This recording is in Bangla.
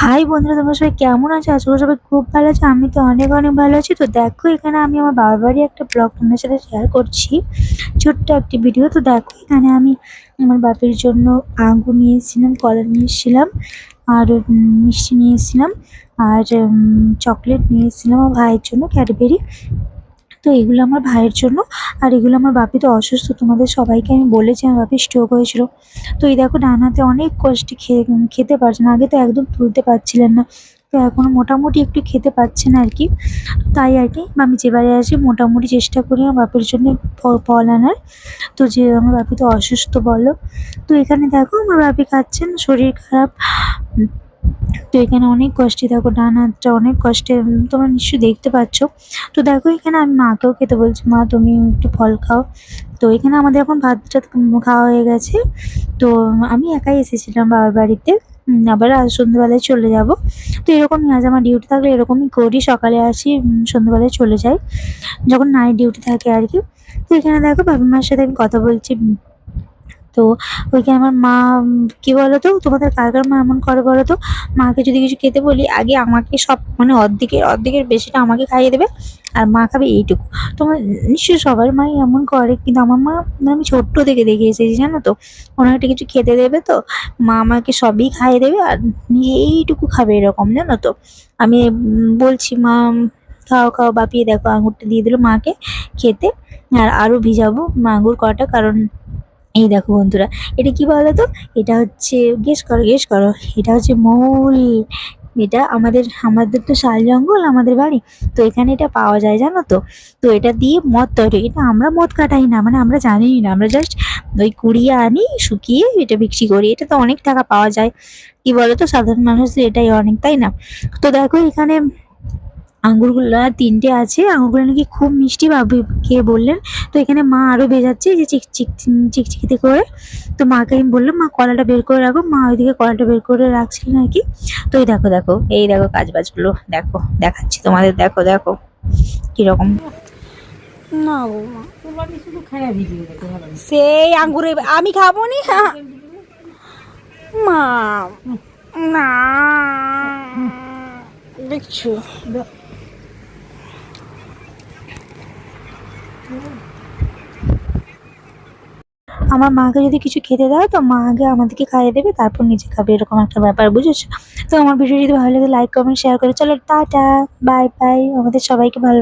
হাই বন্ধুরা, তোমরা সবাই কেমন আছো? আশা করি সবাই খুব ভালো আছো। আমি তো অনেক অনেক ভালো আছি। তো দেখো, এখানে আমি আমার বাবার বাড়ি একটা ব্লগ তোমাদের সাথে শেয়ার করছি। ছোট্ট একটি ভিডিও তো দেখো, এখানে আমি আমার বাপের জন্য আঙ্গুর নিয়ে এসেছিলাম, কলা নিয়ে এসেছিলাম, আর মিষ্টি নিয়ে এসেছিলাম, আর চকলেট নিয়ে এসেছিলাম আমার ভাইয়ের জন্য ক্যাডবেরি তো এগুলো আমার ভাইয়ের জন্য। আর এগুলো আমার বাপি তো অসুস্থ, তোমাদের সবাইকে আমি বলেছি আমার বাপির স্ট্রোক হয়েছিল। তো এই দেখো ডান হাতে অনেক কষ্টে খেয়ে খেতে পারছে না। আগে তো একদম তুলতে পারছিলেন না। তো এখন মোটামুটি একটু খেতে পারছেন আর কি। তাই আর কি, আমি যেবারে আসি মোটামুটি চেষ্টা করি আমার বাপের জন্য ফল আনার। তো যে আমার বাপি তো অসুস্থ বলো। তো এখানে দেখো আমার বাপি খাচ্ছেন, শরীর খারাপ। তো এখানে অনেক কষ্টে, দেখো ডান হাতটা অনেক কষ্টে তোমরা নিশ্চয়ই দেখতে পাচ্ছ। তো দেখো এখানে আমি মাকেও খেতে বলছি, মা, তুমি একটু ফল খাও। তো এখানে আমাদের এখন ভাত টাত খাওয়া হয়ে গেছে। তো আমি একাই এসেছিলাম বাবার বাড়িতে। আবার আজ সন্ধ্যেবেলায় চলে যাব। তো এরকমই আজ আমার ডিউটি থাকলে এরকমই করি, সকালে আসি সন্ধ্যেবেলায় চলে যাই। যখন নাইট ডিউটি থাকে আর কি। তো এখানে দেখো বাবা মার সাথে আমি কথা বলছি তো ওইখানে আমার মা কি বলো তো তোমাদের কার কার মা এমন করে বলো তো মাকে যদি কিছু খেতে বলি, আগে আমাকে সব মানে অর্ধেকের অর্ধেকের বেশিটা আমাকে খাইয়ে দেবে, আর মা খাবে এইটুকু। তোমার নিশ্চয়ই সবার মাই এমন করে, কিন্তু আমার মা মানে আমি ছোট্ট থেকে দেখে এসেছি, জানো তো? কোনো একটা কিছু খেতে দেবে তো, মা আমাকে সবই খাইয়ে দেবে, আর এইটুকু খাবে এরকম, জানো তো? আমি বলছি, মা, খাও খাও, বাপিয়ে দেখো, আঙুরটা দিয়ে দিল মাকে খেতে, আর আরও ভিজাবো আঙুর কটা, কারণ এই দেখো বন্ধুরা, এটা কি বলো তো এটা হচ্ছে, গেস করো গেস করো, এটা হচ্ছে মৌল। এটা আমাদের আমাদের তো শাল জঙ্গল, আমাদের বাড়ি। তো এখানে এটা পাওয়া যায়, জানো তো? তো এটা দিয়ে মদ তৈরি। এটা আমরা মদ কাটাই না মানে আমরা জানিই না। আমরা জাস্ট ওই কুড়িয়ে আনি, শুকিয়ে এটা বিক্রি করি। এটা তো অনেক টাকা পাওয়া যায়। কি বলো তো সাধারণ মানুষদের এটাই অনেক, তাই না? তো দেখো এখানে আঙ্গুরগুলো তিনটে আছে আঙুরগুলো নাকি খুব মিষ্টি ভাবে খেয়ে বললেন। তো এখানে মা আরও ভেজাচ্ছে যে চিক চিক চিকচিকিতে করে। তো মাকে আমি বললাম, মা, কলাটা বের করে রাখো। মা ওইদিকে কলাটা বের করে রাখছিলেন আর কি তো এই দেখো দেখো, এই দেখো কাজ বাজগুলো দেখো, দেখাচ্ছি তোমাদের, দেখো দেখো, কীরকম। না। সেই আঙ্গুরে আমি খাব নি? মা, না। দেখছ? আমার মাকে যদি কিছু খেতে দাও, তো মা আগে আমাদেরকে খাইয়ে দেবে, তারপর নিজে খাবে, এরকম একটা ব্যাপার, বুঝেছ? তো আমার ভিডিও যদি ভালো লাগে লাইক কমেন্ট শেয়ার করে, চলো, টাটা বাই বাই আমাদের সবাইকে ভালো